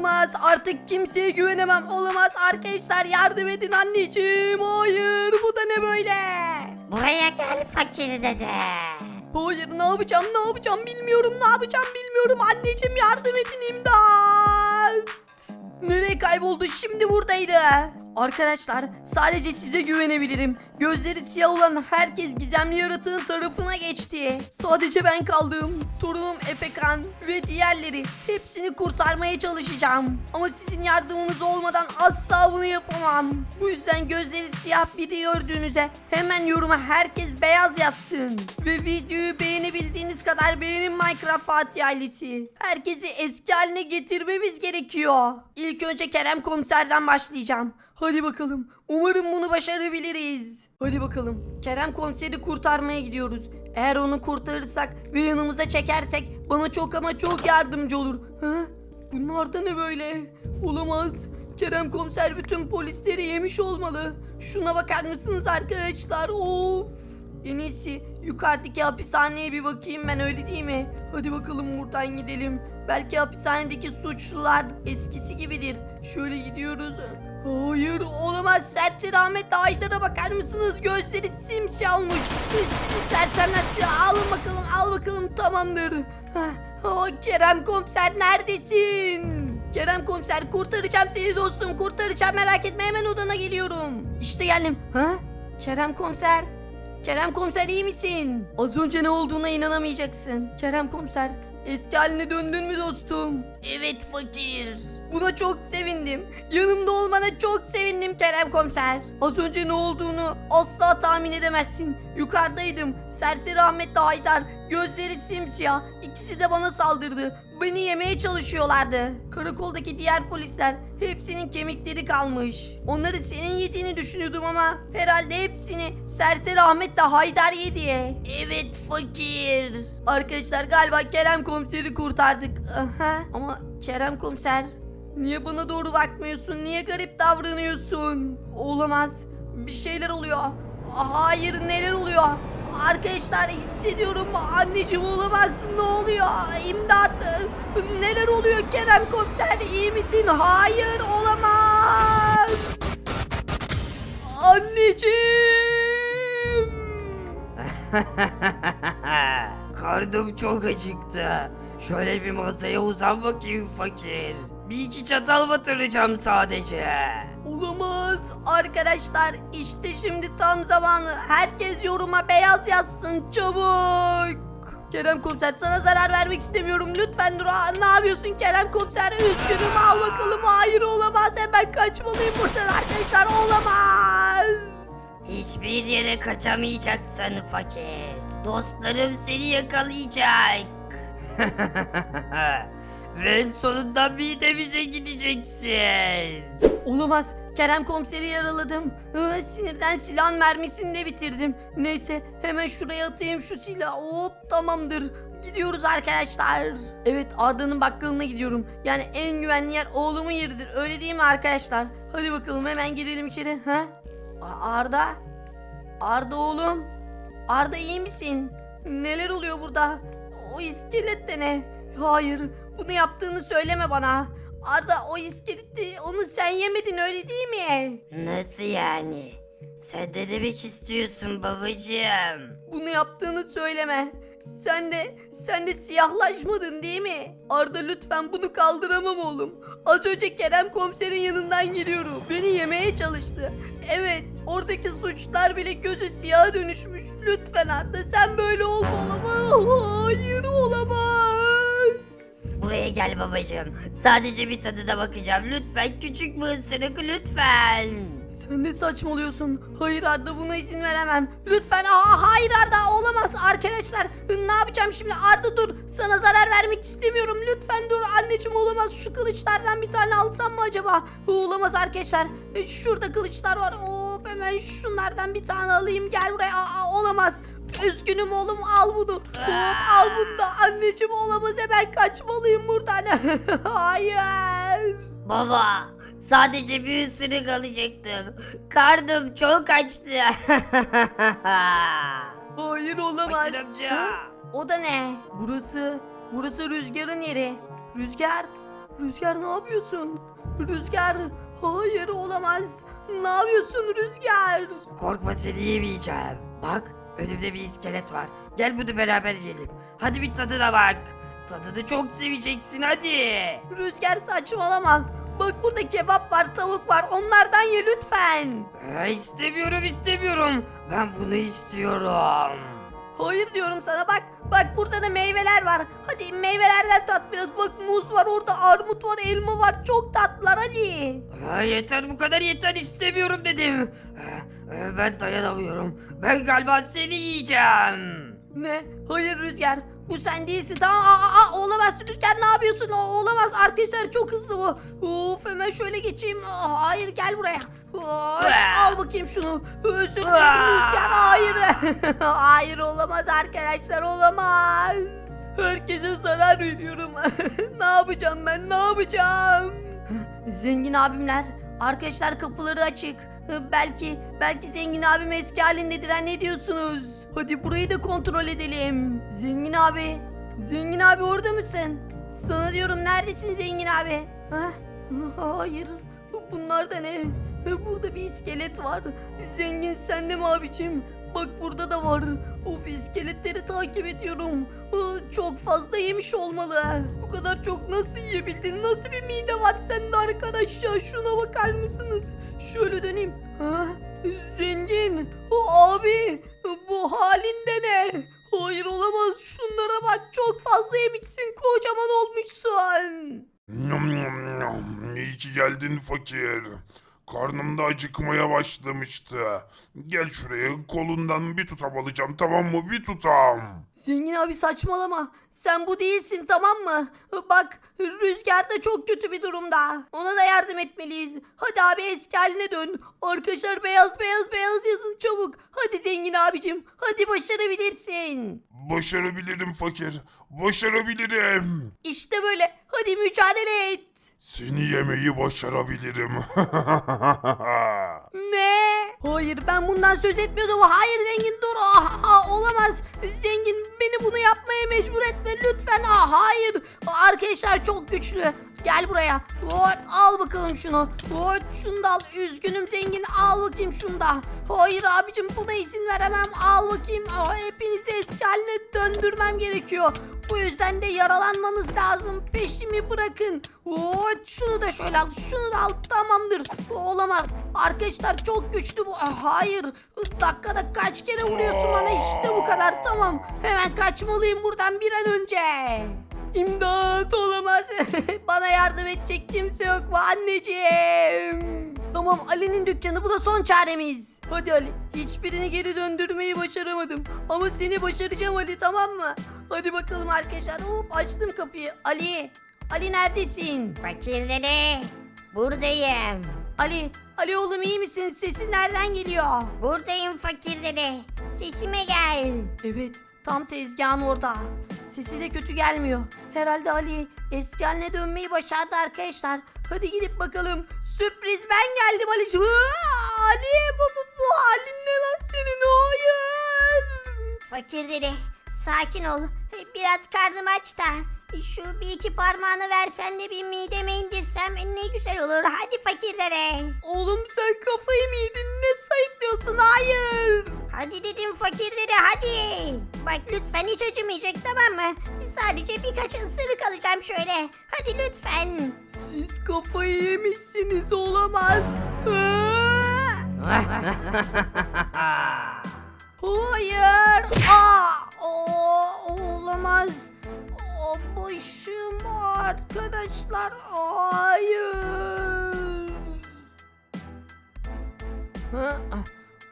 Olamaz artık kimseye güvenemem. Olamaz arkadaşlar yardım edin anneciğim. Hayır bu da ne böyle? Buraya gel fakir dede. Hayır ne yapacağım ne yapacağım bilmiyorum ne yapacağım bilmiyorum. Anneciğim yardım edin imdat. Nereye kayboldu şimdi buradaydı. Arkadaşlar sadece size güvenebilirim. Gözleri siyah olan herkes gizemli yaratığın tarafına geçti. Sadece ben kaldım. Torunum Efekan ve diğerleri. Hepsini kurtarmaya çalışacağım. Ama sizin yardımınız olmadan asla bunu yapamam. Bu yüzden gözleri siyah biri gördüğünüzde hemen yoruma herkes beyaz yazsın. Ve videoyu beğenebildiğiniz kadar beğenin Minecraft Fatih ailesi. Herkesi eski haline getirmemiz gerekiyor. İlk önce Kerem komiserden başlayacağım. Hadi bakalım. Umarım bunu başarabiliriz. Hadi bakalım. Kerem komiseri kurtarmaya gidiyoruz. Eğer onu kurtarırsak ve yanımıza çekersek bana çok ama çok yardımcı olur. Ha? Bunlar da ne böyle? Olamaz. Kerem komiser bütün polisleri yemiş olmalı. Şuna bakar mısınız arkadaşlar? Of. En iyisi yukarıdaki hapishaneye bir bakayım ben öyle değil mi? Hadi bakalım buradan gidelim. Belki hapishanedeki suçlular eskisi gibidir. Şöyle gidiyoruz. Hayır olamaz serseri Ahmet Aydar'a bakar mısınız? Gözleri simsiyah olmuş. Sizi sersemler alın bakalım al bakalım tamamdır. Heh, oh, Kerem komiser neredesin? Kerem komiser kurtaracağım seni dostum kurtaracağım merak etme hemen odana geliyorum. İşte geldim. Ha? Kerem komiser. Kerem komiser iyi misin? Az önce ne olduğuna inanamayacaksın. Kerem komiser eski haline döndün mü dostum? Evet fakir. Buna çok sevindim. Yanımda olmana çok sevindim Kerem komiser. Az önce ne olduğunu asla tahmin edemezsin. Yukarıdaydım. Serseri Ahmet Haydar. Gözleri simsiyah. İkisi de bana saldırdı. Beni yemeye çalışıyorlardı. Karakoldaki diğer polisler hepsinin kemikleri kalmış. Onları senin yediğini düşünüyordum ama herhalde hepsini Serseri Ahmet de Haydar yedi. Evet fakir. Arkadaşlar galiba Kerem komiseri kurtardık. Aha. Ama Kerem komiser Niye bana doğru bakmıyorsun? Niye garip davranıyorsun? Olamaz. Bir şeyler oluyor. Hayır neler oluyor? Arkadaşlar hissediyorum. Anneciğim olamaz. Ne oluyor? İmdat. Neler oluyor Kerem komiser? İyi misin? Hayır olamaz. Anneciğim. Karnım çok acıktı. Şöyle bir masaya uzan bakayım fakir. Bir iki çatal batıracağım sadece. Olamaz. Arkadaşlar işte şimdi tam zamanı. Herkes yoruma beyaz yazsın çabuk. Kerem komiser sana zarar vermek istemiyorum. Lütfen dur. Aa, ne yapıyorsun Kerem komiser? Üzgünüm al bakalım. Hayır olamaz. Hemen kaçmalıyım buradan arkadaşlar. Olamaz. Hiçbir yere kaçamayacaksın fakir. Dostlarım seni yakalayacak. Ve en sonunda midemize gideceksin. Olamaz. Kerem komiseri yaraladım. Ee, sinirden silahın mermisini de bitirdim. Neyse hemen şuraya atayım şu silahı. Hop tamamdır. Gidiyoruz arkadaşlar. Evet Arda'nın bakkalına gidiyorum. Yani en güvenli yer oğlumun yeridir. Öyle değil mi arkadaşlar? Hadi bakalım hemen girelim içeri. Ha? A- Arda? Arda oğlum? Arda iyi misin? Neler oluyor burada? O iskelet de ne? Hayır bunu yaptığını söyleme bana. Arda o iskeleti onu sen yemedin öyle değil mi? Nasıl yani? Sen de demek istiyorsun babacığım? Bunu yaptığını söyleme. Sen de sen de siyahlaşmadın değil mi? Arda lütfen bunu kaldıramam oğlum. Az önce Kerem komiserin yanından geliyorum. Beni yemeye çalıştı. Evet, oradaki suçlar bile gözü siyaha dönüşmüş. Lütfen Arda sen böyle olma olamaz. Hayır olamaz. Buraya gel babacığım. Sadece bir tadına bakacağım. Lütfen küçük bir ısırık lütfen. Sen ne saçmalıyorsun? Hayır Arda buna izin veremem. Lütfen aa, hayır Arda olamaz arkadaşlar. Ne yapacağım şimdi Arda dur. Sana zarar vermek istemiyorum. Lütfen dur anneciğim olamaz. Şu kılıçlardan bir tane alsam mı acaba? Olamaz arkadaşlar. E, Şurada kılıçlar var. Hop hemen şunlardan bir tane alayım. Gel buraya. Aa, olamaz. Üzgünüm oğlum al bunu. Hop al bunu da anneciğim olamaz hemen kaçmalıyım buradan. hayır. Baba sadece bir ısırık alacaktım. Karnım çok açtı. Hayır olamaz. Fakir amca. Ha? O da ne? Burası, burası rüzgarın yeri. Rüzgar, Rüzgar ne yapıyorsun? Rüzgar hayır olamaz. Ne yapıyorsun Rüzgar? Korkma seni yemeyeceğim. Bak önümde bir iskelet var. Gel bunu beraber yiyelim. Hadi bir tadına bak. Tadını çok seveceksin hadi. Rüzgar saçmalama. Bak burada kebap var, tavuk var. Onlardan ye lütfen. Ee, istemiyorum istemiyorum. Ben bunu istiyorum. Hayır diyorum sana bak. Bak burada da meyveler var. Hadi meyvelerden tat biraz. Bak muz var orada, armut var, elma var. Çok tatlılar hadi. Ha, yeter bu kadar yeter istemiyorum dedim. E, ben dayanamıyorum. Ben galiba seni yiyeceğim. Ne? Hayır Rüzgar. Bu sen değilsin. Tamam aa, aa, olamaz Rüzgar ne yapıyorsun? O, olamaz arkadaşlar çok hızlı bu. Of hemen şöyle geçeyim. Aa, hayır gel buraya. Aa, al bakayım şunu. Özür dilerim Rüzgar. Hayır. hayır olamaz arkadaşlar olamaz. Herkese zarar veriyorum. ne yapacağım ben ne yapacağım? Zengin abimler. Arkadaşlar kapıları açık. Belki, belki zengin abim eski halindedir ha ne diyorsunuz? Hadi burayı da kontrol edelim. Zengin abi, zengin abi orada mısın? Sana diyorum neredesin zengin abi? Ha? Hayır, bunlar da ne? Burada bir iskelet var. Zengin sen de mi abicim? Bak burada da var. Of iskeletleri takip ediyorum. Çok fazla yemiş olmalı. Bu kadar çok nasıl yiyebildin? Nasıl bir mide var sende arkadaş ya? Şuna bakar mısınız? Şöyle döneyim. Ha? Zengin. Abi bu halinde ne? Hayır olamaz. Şunlara bak çok fazla yemişsin. Kocaman olmuşsun. Nom nom nom. İyi ki geldin fakir. Karnım da acıkmaya başlamıştı. Gel şuraya kolundan bir tutam alacağım tamam mı? Bir tutam. Zengin abi saçmalama. Sen bu değilsin tamam mı? Bak Rüzgar da çok kötü bir durumda. Ona da yardım etmeliyiz. Hadi abi eski haline dön. Arkadaşlar beyaz beyaz beyaz yazın çabuk. Hadi zengin abicim. Hadi başarabilirsin. Başarabilirim fakir. Başarabilirim. İşte böyle. Hadi mücadele et. Seni yemeyi başarabilirim. Ne? Hayır ben bundan söz etmiyordum. Hayır zengin dur. Ah, ah, olamaz. Zengin beni bunu yapmaya mecbur etme lütfen. Ah, hayır. Arkadaşlar çok güçlü. Gel buraya. Hop, al bakalım şunu. Hop, şunu da al. Üzgünüm zengin. Al bakayım şunu da. Hayır abicim buna izin veremem. Al bakayım. Ah, hepinizi eski haline döndürmem gerekiyor. Bu yüzden de yaralanmanız lazım. Peşimi bırakın. Hop, şunu da şöyle al. Şunu da al. Tamamdır. Olamaz. Arkadaşlar çok güçlü bu. Ah, Hayır. Dakikada kaç kere vuruyorsun bana? İşte bu kadar. Tamam. Hemen kaçmalıyım buradan bir an önce. İmdat olamaz. Bana yardım edecek kimse yok mu anneciğim? Tamam Ali'nin dükkanı bu da son çaremiz. Hadi Ali hiçbirini geri döndürmeyi başaramadım. Ama seni başaracağım Ali tamam mı? Hadi bakalım arkadaşlar. Hop açtım kapıyı. Ali. Ali neredesin? Fakir dede. Buradayım. Ali. Ali oğlum iyi misin? Sesin nereden geliyor? Buradayım fakir dede. Sesime gel. Evet, tam tezgahın orada. Sesi de kötü gelmiyor. Herhalde Ali eski haline dönmeyi başardı arkadaşlar. Hadi gidip bakalım. Sürpriz ben geldim Ali'ciğim. Ali bu, bu, bu halin ne lan senin? Hayır. Fakir dede. Sakin ol. Biraz karnım aç da. Şu bir iki parmağını versen de bir mideme indirsem ne güzel olur. Hadi fakir. Oğlum sen kafayı mı yedin? Ne hadi. Bak lütfen hiç acımayacak tamam mı? Sadece birkaç ısırık alacağım şöyle. Hadi lütfen. Siz kafayı yemişsiniz olamaz. Hayır. Aa, o, olamaz. O, başım arkadaşlar. Hayır. Ha,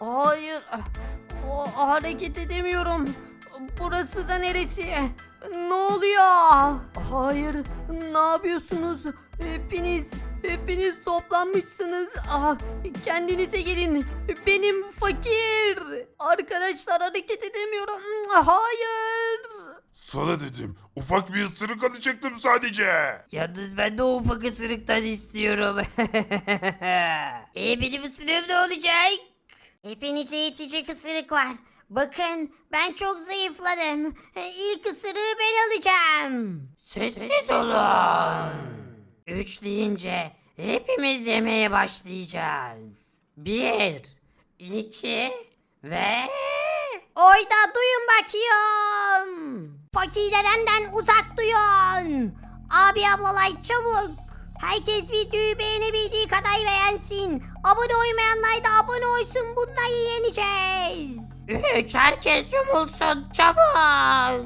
Hayır. O, hareket edemiyorum. Burası da neresi? Ne oluyor? Hayır. Ne yapıyorsunuz? Hepiniz hepiniz toplanmışsınız. Ah, kendinize gelin. Benim fakir. Arkadaşlar hareket edemiyorum. Hayır. Sana dedim. Ufak bir ısırık alacaktım sadece. Yalnız ben de o ufak ısırıktan istiyorum. E benim ısırığım ne olacak? Hepinize yetecek ısırık var. Bakın ben çok zayıfladım. E, İlk ısırığı ben alacağım. Sessiz olun. Üç deyince hepimiz yemeye başlayacağız. Bir, iki ve... Oyda duyun bakıyorum. Fakirlerden uzak duyun. Abi ablalay çabuk. Herkes videoyu beğenebildiği kadar beğensin. Abone olmayanlar da abone olsun. Bunları yeneceğiz. Üç herkes yumulsun çabuk. Hayır.